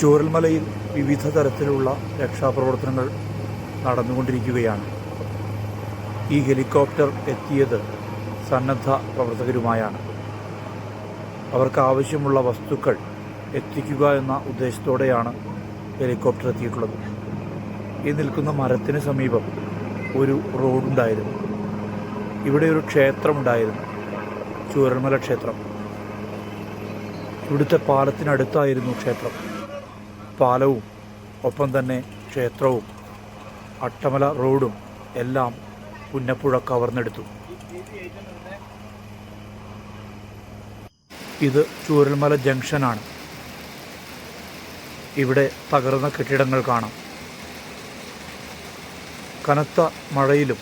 ചൂരൽമലയിൽ വിവിധ തരത്തിലുള്ള രക്ഷാപ്രവർത്തനങ്ങൾ നടന്നുകൊണ്ടിരിക്കുകയാണ്. ഈ ഹെലികോപ്റ്റർ എത്തിയത് സന്നദ്ധ പ്രവർത്തകരുമായാണ്. അവർക്ക് ആവശ്യമുള്ള വസ്തുക്കൾ എത്തിക്കുക എന്ന ഉദ്ദേശത്തോടെയാണ് ഹെലികോപ്റ്റർ എത്തിയിട്ടുള്ളത്. ഈ നിൽക്കുന്ന മരത്തിന് സമീപം ഒരു റോഡുണ്ടായിരുന്നു. ഇവിടെ ഒരു ക്ഷേത്രമുണ്ടായിരുന്നു. ചൂരൽമല ക്ഷേത്രം. ഇവിടുത്തെ പാലത്തിനടുത്തായിരുന്നു ക്ഷേത്രം. പാലവും ഒപ്പം തന്നെ ക്ഷേത്രവും അട്ടമല റോഡും എല്ലാം പുന്നപ്പുഴ കവർന്നെടുത്തു. ഇത് ചൂരൽമല ജംഗ്ഷനാണ്. ഇവിടെ തകർന്ന കെട്ടിടങ്ങൾ കാണാം. കനത്ത മഴയിലും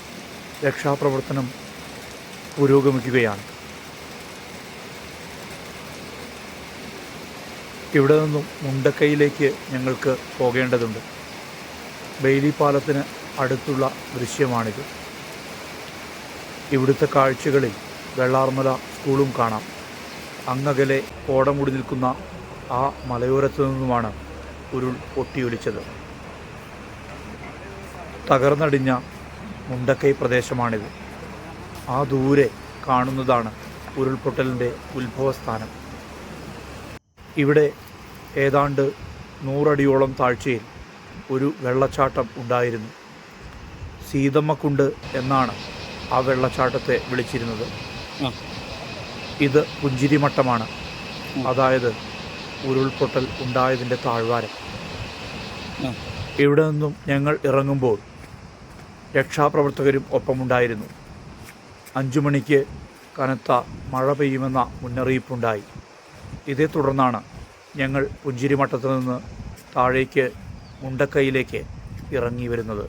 രക്ഷാപ്രവർത്തനം പുരോഗമിക്കുകയാണ്. ഇവിടെ നിന്നും മുണ്ടക്കൈയിലേക്ക് ഞങ്ങൾക്ക് പോകേണ്ടതുണ്ട്. ബെയിലി പാലത്തിന് അടുത്തുള്ള ദൃശ്യമാണിത്. ഇവിടുത്തെ കാഴ്ചകളിൽ വെള്ളാർമല സ്കൂളും കാണാം. അങ്ങകലെ കോടമുടി നിൽക്കുന്ന ആ മലയോരത്തു നിന്നുമാണ് ഉരുൾ പൊട്ടിയൊലിച്ചത്. തകർന്നടിഞ്ഞ മുണ്ടക്കൈ പ്രദേശമാണിത്. ആ ദൂരെ കാണുന്നതാണ് ഉരുൾപൊട്ടലിന്റെ ഉത്ഭവസ്ഥാനം. ഇവിടെ ഏതാണ്ട് നൂറടിയോളം താഴ്ചയിൽ ഒരു വെള്ളച്ചാട്ടം ഉണ്ടായിരുന്നു. സീതമ്മക്കുണ്ട് എന്നാണ് ആ വെള്ളച്ചാട്ടത്തെ വിളിച്ചിരുന്നത്. ഇത് പുഞ്ചിരിമട്ടമാണ് അതായത് ഉരുൾപൊട്ടൽ ഉണ്ടായതിന്റെ താഴ്വാരം. ഇവിടെ നിന്നും ഞങ്ങൾ ഇറങ്ങുമ്പോൾ രക്ഷാപ്രവർത്തകരും ഒപ്പമുണ്ടായിരുന്നു. അഞ്ചു മണിക്ക് കനത്ത മഴ പെയ്യുമെന്ന മുന്നറിയിപ്പുണ്ടായി. ഇതേ തുടർന്നാണ് ഞങ്ങൾ പുഞ്ചിരിമട്ടത്തു നിന്ന് താഴേക്ക് മുണ്ടക്കൈയിലേക്ക് ഇറങ്ങി വരുന്നത്.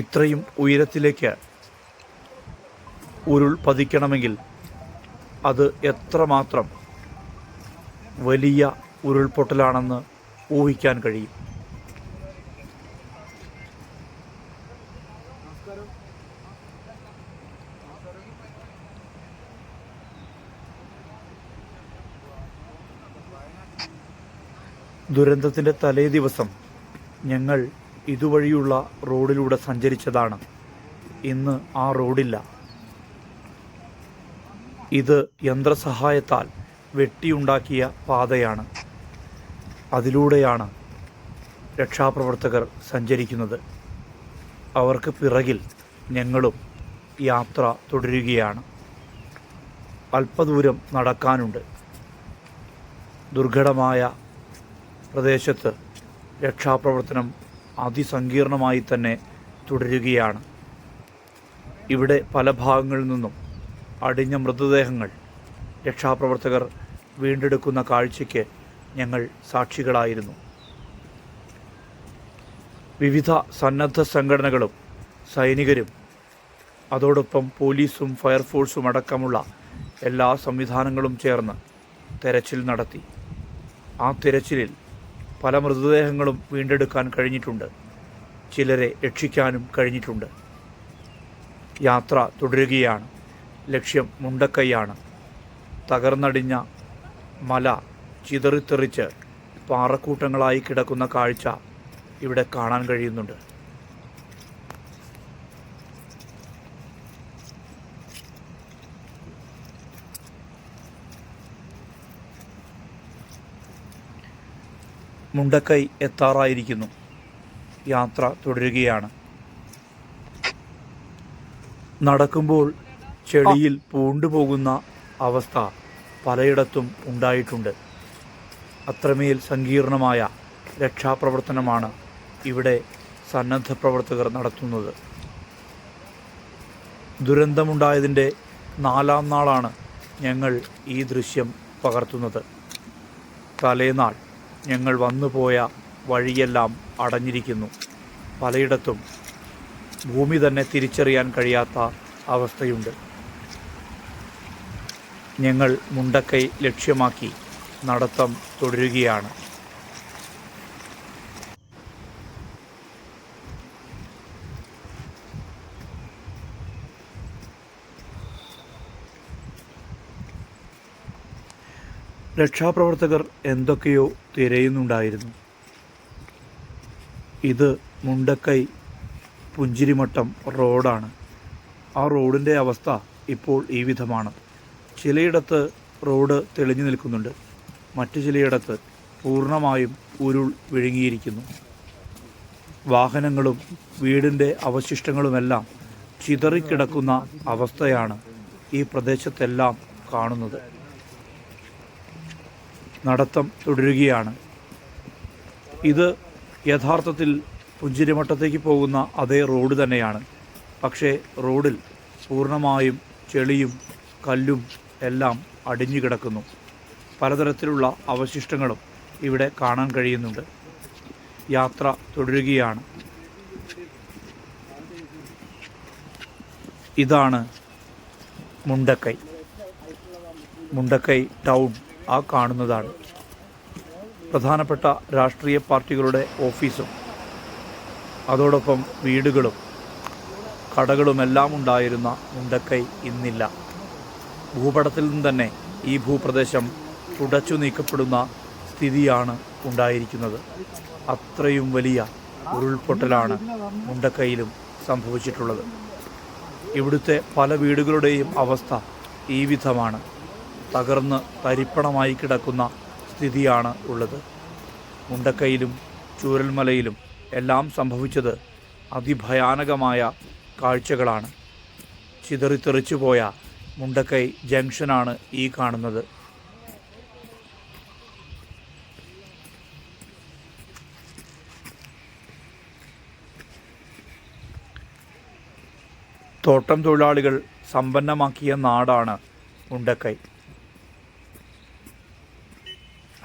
ഇത്രയും ഉയരത്തിലേക്ക് ഉരുൾ പതിക്കണമെങ്കിൽ അത് എത്രമാത്രം വലിയ ഉരുൾപൊട്ടലാണെന്ന് ഊഹിക്കാൻ കഴിയും. ദുരന്തത്തിന്റെ തലേ ദിവസം ഞങ്ങൾ ഇതുവഴിയുള്ള റോഡിലൂടെ സഞ്ചരിച്ചതാണ്. ഇന്ന് ആ റോഡില്ല. ഇത് യന്ത്രസഹായത്താൽ വെട്ടിയുണ്ടാക്കിയ പാതയാണ്. അതിലൂടെയാണ് രക്ഷാപ്രവർത്തകർ സഞ്ചരിക്കുന്നത്. അവർക്ക് പിറകിൽ ഞങ്ങളും യാത്ര തുടരുകയാണ്. അല്പദൂരം നടക്കാനുണ്ട്. ദുർഘടമായ പ്രദേശത്ത് രക്ഷാപ്രവർത്തനം അതിസങ്കീർണമായി തന്നെ തുടരുകയാണ്. ഇവിടെ പല ഭാഗങ്ങളിൽ നിന്നും അടിഞ്ഞ മൃതദേഹങ്ങൾ രക്ഷാപ്രവർത്തകർ വീണ്ടെടുക്കുന്ന കാഴ്ചയ്ക്ക് ഞങ്ങൾ സാക്ഷികളായിരുന്നു. വിവിധ സന്നദ്ധ സംഘടനകളും സൈനികരും അതോടൊപ്പം പോലീസും ഫയർഫോഴ്സും അടക്കമുള്ള എല്ലാ സംവിധാനങ്ങളും ചേർന്ന് തെരച്ചിൽ നടത്തി. ആ തിരച്ചിലിൽ പല മൃതദേഹങ്ങളും വീണ്ടെടുക്കാൻ കഴിഞ്ഞിട്ടുണ്ട്. ചിലരെ രക്ഷിക്കാനും കഴിഞ്ഞിട്ടുണ്ട്. യാത്ര തുടരുകയാണ്. ലക്ഷ്യം മുണ്ടക്കൈയാണ്. തകർന്നടിഞ്ഞ മല ചിതറിത്തെറിച്ച് പാറക്കൂട്ടങ്ങളായി കിടക്കുന്ന കാഴ്ച ഇവിടെ കാണാൻ കഴിയുന്നുണ്ട്. മുണ്ടക്കൈ എത്താറായിരിക്കുന്നു. യാത്ര തുടരുകയാണ്. നടക്കുമ്പോൾ ചെളിയിൽ പൂണ്ടുപോകുന്ന അവസ്ഥ പലയിടത്തും ഉണ്ടായിട്ടുണ്ട്. അത്രമേൽ സങ്കീർണമായ രക്ഷാപ്രവർത്തനമാണ് ഇവിടെ സന്നദ്ധ പ്രവർത്തകർ നടത്തുന്നത്. ദുരന്തമുണ്ടായതിന്റെ നാലാം നാളാണ് ഞങ്ങൾ ഈ ദൃശ്യം പകർത്തുന്നത്. തലേനാൾ ഞങ്ങൾ വന്നുപോയ വഴിയെല്ലാം അടഞ്ഞിരിക്കുന്നു. പലയിടത്തും ഭൂമി തന്നെ തിരിച്ചറിയാൻ കഴിയാത്ത അവസ്ഥയുണ്ട്. ഞങ്ങൾ മുണ്ടക്കൈ ലക്ഷ്യമാക്കി നടത്തം തുടരുകയാണ്. രക്ഷാപ്രവർത്തകർ എന്തൊക്കെയോ തിരയുന്നുണ്ടായിരുന്നു. ഇത് മുണ്ടക്കൈ പുഞ്ചിരിമട്ടം റോഡാണ്. ആ റോഡിന്റെ അവസ്ഥ ഇപ്പോൾ ഈ വിധമാണ്. ചിലയിടത്ത് റോഡ് തെളിഞ്ഞു നിൽക്കുന്നുണ്ട്. മറ്റു ചിലയിടത്ത് പൂർണമായും ഉരുൾ വിഴുങ്ങിയിരിക്കുന്നു. വാഹനങ്ങളും വീടിന്റെ അവശിഷ്ടങ്ങളുമെല്ലാം ചിതറിക്കിടക്കുന്ന അവസ്ഥയാണ് ഈ പ്രദേശത്തെല്ലാം കാണുന്നത്. നടത്തം തുടരുകയാണ്. ഇത് യഥാർത്ഥത്തിൽ പുഞ്ചിരിമട്ടത്തേക്ക് പോകുന്ന അതേ റോഡ് തന്നെയാണ്. പക്ഷേ റോഡിൽ പൂർണമായും ചെളിയും കല്ലും എല്ലാം അടിഞ്ഞു കിടക്കുന്നു. പലതരത്തിലുള്ള അവശിഷ്ടങ്ങളും ഇവിടെ കാണാൻ കഴിയുന്നുണ്ട്. യാത്ര തുടരുകയാണ്. ഇതാണ് മുണ്ടക്കൈ. മുണ്ടക്കൈ ടൗൺ. ആ കാണുന്നതാണ്. പ്രധാനപ്പെട്ട രാഷ്ട്രീയ പാർട്ടികളുടെ ഓഫീസും അതോടൊപ്പം വീടുകളും കടകളുമെല്ലാം ഉണ്ടായിരുന്ന മുണ്ടക്കൈ ഇന്നില്ല. ഭൂപടത്തിൽ നിന്ന് തന്നെ ഈ ഭൂപ്രദേശം തുടച്ചു നീക്കപ്പെടുന്ന സ്ഥിതിയാണ് ഉണ്ടായിരിക്കുന്നത്. അത്രയും വലിയ ഉരുൾപൊട്ടലാണ് മുണ്ടക്കൈയിലും സംഭവിച്ചിട്ടുള്ളത്. ഇവിടുത്തെ പല വീടുകളുടെയും അവസ്ഥ ഈ വിധമാണ്. തകർന്ന് തരിപ്പണമായി കിടക്കുന്ന സ്ഥിതിയാണ് ഉള്ളത്. മുണ്ടക്കൈയിലും ചൂരൽമലയിലും എല്ലാം സംഭവിച്ചത് അതിഭയാനകമായ കാഴ്ചകളാണ്. ചിതറിത്തെറിച്ചു പോയ മുണ്ടക്കൈ ജംഗ്ഷനാണ് ഈ കാണുന്നത്. തോട്ടം തൊഴിലാളികൾ സമ്പന്നമാക്കിയ നാടാണ് മുണ്ടക്കൈ.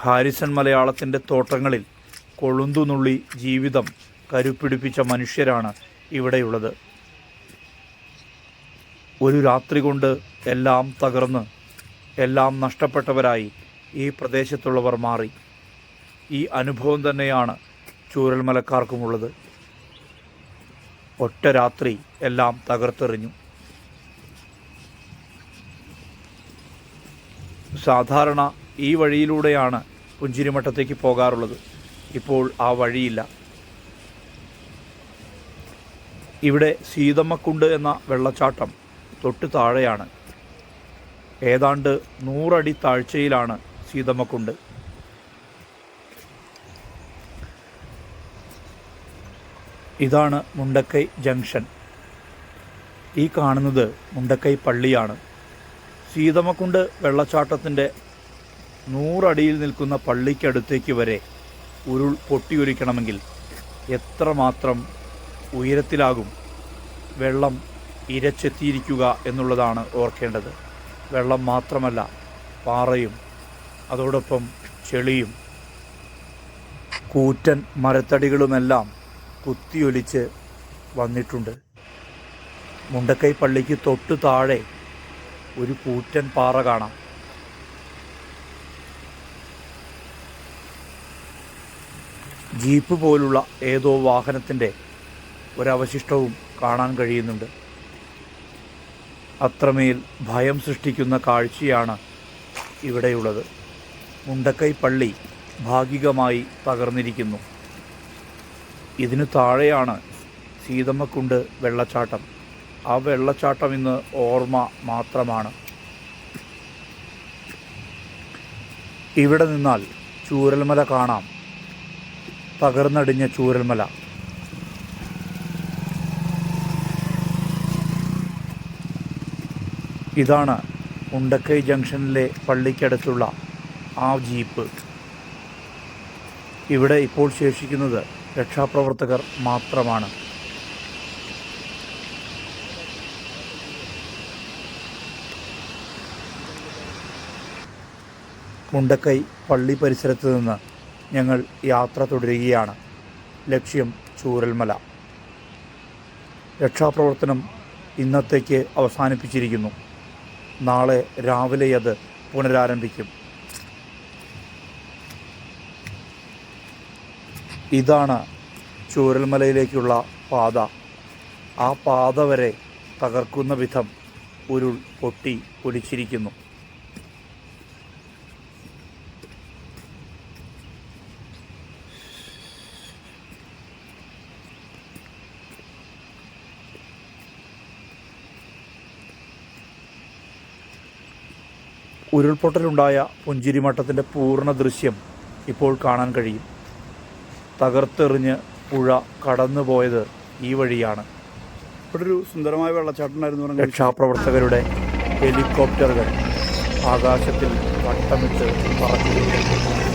ഹാരിസൺ മലയാളത്തിന്റെ തോട്ടങ്ങളിൽ കൊളുന്തുനുള്ളി ജീവിതം കരുപ്പിടിപ്പിച്ച മനുഷ്യരാണ് ഇവിടെയുള്ളത്. ഒരു രാത്രി കൊണ്ട് എല്ലാം തകർന്ന് എല്ലാം നഷ്ടപ്പെട്ടവരായി ഈ പ്രദേശത്തുള്ളവർ മാറി. ഈ അനുഭവം തന്നെയാണ് ചൂരൽമലക്കാർക്കുമുള്ളത്. ഒറ്റ രാത്രി എല്ലാം തകർത്തെറിഞ്ഞു. സാധാരണ ഈ വഴിയിലൂടെയാണ് പുഞ്ചിരിമട്ടത്തേക്ക് പോകാറുള്ളത്. ഇപ്പോൾ ആ വഴിയില്ല. ഇവിടെ സീതമ്മക്കുണ്ട് എന്ന വെള്ളച്ചാട്ടം തൊട്ട് താഴെയാണ്. ഏതാണ്ട് നൂറടി താഴ്ചയിലാണ് സീതമ്മക്കുണ്ട്. ഇതാണ് മുണ്ടക്കൈ ജംഗ്ഷൻ. ഈ കാണുന്നത് മുണ്ടക്കൈ പള്ളിയാണ്. സീതമ്മക്കുണ്ട് വെള്ളച്ചാട്ടത്തിന്റെ നൂറടിയിൽ നിൽക്കുന്ന പള്ളിക്കടുത്തേക്ക് വരെ ഉരുൾ പൊട്ടിയൊലിക്കണമെങ്കിൽ എത്രമാത്രം ഉയരത്തിലാകും? വെള്ളം ഇരച്ചെത്തിയിരിക്കുക എന്നുള്ളതാണ് ഓർക്കേണ്ടത്. വെള്ളം മാത്രമല്ല പാറയും അതോടൊപ്പം ചെളിയും. കൂറ്റൻ മരത്തടികളുമെല്ലാം കുത്തിയൊലിച്ച് വന്നിട്ടുണ്ട്. മുണ്ടക്കൈ പള്ളിക്ക് തൊട്ടു താഴെ ഒരു കൂറ്റൻ പാറ കാണാം. ജീപ്പ് പോലുള്ള ഏതോ വാഹനത്തിന്റെ ഒരവശിഷ്ടവും കാണാൻ കഴിയുന്നുണ്ട്. അത്രമേൽ ഭയം സൃഷ്ടിക്കുന്ന കാഴ്ചയാണ് ഇവിടെയുള്ളത്. മുണ്ടക്കൈ പള്ളി ഭാഗികമായി തകർന്നിരിക്കുന്നു. ഇതിനു താഴെയാണ് സീതമ്മക്കുണ്ട് വെള്ളച്ചാട്ടം. ആ വെള്ളച്ചാട്ടം ഇന്ന് ഓർമ്മ മാത്രമാണ്. ഇവിടെ നിന്നാൽ ചൂരൽമല കാണാം. തകർന്നടിഞ്ഞ ചൂരൽമല. ഇതാണ് ഉണ്ടക്കൈ ജംഗ്ഷനിലെ പള്ളിക്കടുത്തുള്ള ആ ജീപ്പ്. ഇവിടെ ഇപ്പോൾ ശേഷിക്കുന്നത് രക്ഷാപ്രവർത്തകർ മാത്രമാണ്. മുണ്ടക്കൈ പള്ളി പരിസരത്ത് നിന്ന് ഞങ്ങൾ യാത്ര തുടരുകയാണ്. ലക്ഷ്യം ചൂരൽമല. രക്ഷാപ്രവർത്തനം ഇന്നത്തേക്ക് അവസാനിപ്പിച്ചിരിക്കുന്നു. നാളെ രാവിലെ അത് പുനരാരംഭിക്കും. ഇതാണ് ചൂരൽമലയിലേക്കുള്ള പാത. ആ പാത വരെ തകർക്കുന്ന വിധം ഉരുൾ പൊട്ടി ഒലിച്ചിരിക്കുന്നു. ഉരുൾപൊട്ടലുണ്ടായ പുഞ്ചിരിമട്ടത്തിന്റെ പൂർണ ദൃശ്യം ഇപ്പോൾ കാണാൻ കഴിയും. തകർത്തെറിഞ്ഞ് പുഴ കടന്നുപോയത് ഈ വഴിയാണ്. ഇവിടെ ഒരു സുന്ദരമായ വെള്ളച്ചാട്ടം ഉണ്ടായിരുന്നു പറഞ്ഞാൽ രക്ഷാപ്രവർത്തകരുടെ ഹെലികോപ്റ്ററുകൾ ആകാശത്തിൽ വട്ടമിട്ട് പറക്കുന്നു